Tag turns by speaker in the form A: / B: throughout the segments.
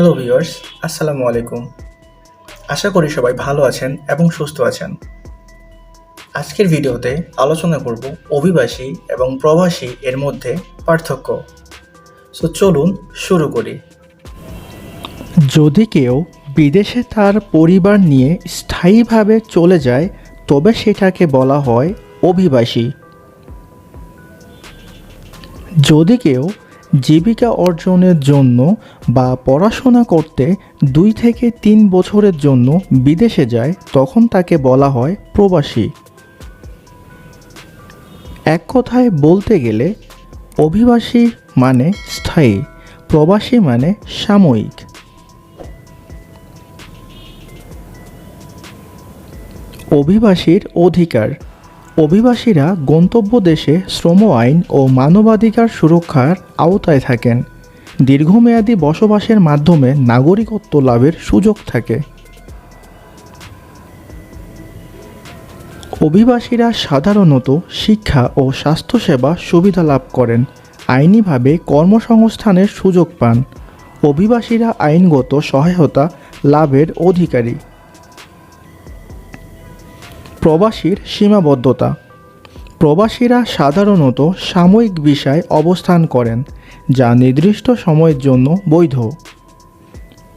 A: Hello viewers আসসালামু আলাইকুম আশা করি সবাই ভালো আছেন এবং সুস্থ আছেন। আজকের ভিডিওতে আলোচনা করব অভিবাসী এবং প্রবাসী এর মধ্যে পার্থক্য। সো চলুন শুরু করি।
B: যদি কেউ বিদেশে তার পরিবার নিয়ে স্থায়ীভাবে চলে যায়, তবে সেটাকে বলা হয় অভিবাসী। যদি কেউ জীবিকা অর্জনের জন্য বা পড়াশোনা করতে দুই থেকে তিন বছরের জন্য বিদেশে যায়, তখন তাকে বলা হয় প্রবাসী। এক কথায় বলতে গেলে, অভিবাসী মানে স্থায়ী, প্রবাসী মানে সাময়িক। অভিবাসীর অধিকার অভিবাসীরা গন্তব্য দেশে শ্রম আইন ও মানবাধিকার সুরক্ষার আওতায় থাকেন। দীর্ঘমেয়াদী বসবাসের মাধ্যমে নাগরিকত্ব লাভের সুযোগ থাকে। অভিবাসীরা সাধারণত শিক্ষা ও স্বাস্থ্যসেবা সুবিধা লাভ করেন। আইনিভাবে কর্মসংস্থানের সুযোগ পান। অভিবাসীরা আইনগত সহায়তা লাভের অধিকারী। প্রবাসীর সীমাবদ্ধতা। প্রবাসীরা সাধারণত সাময়িক বিষয় অবস্থান করেন, যা নির্দিষ্ট সময়ের জন্য বৈধ।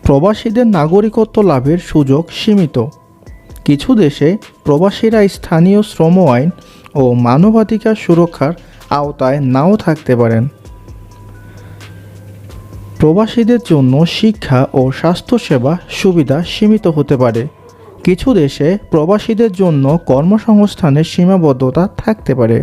B: প্রবাসীদের নাগরিকত্ব লাভের সুযোগ সীমিত। কিছু দেশে প্রবাসীরা স্থানীয় শ্রম আইন ও মানবাধিকার সুরক্ষার আওতায় নাও থাকতে পারেন। প্রবাসীদের জন্য শিক্ষা ও স্বাস্থ্যসেবা সুবিধা সীমিত হতে পারে। কিছু দেশে প্রবাসীদের জন্য কর্মসংস্থানের সীমাবদ্ধতা থাকতে পারে।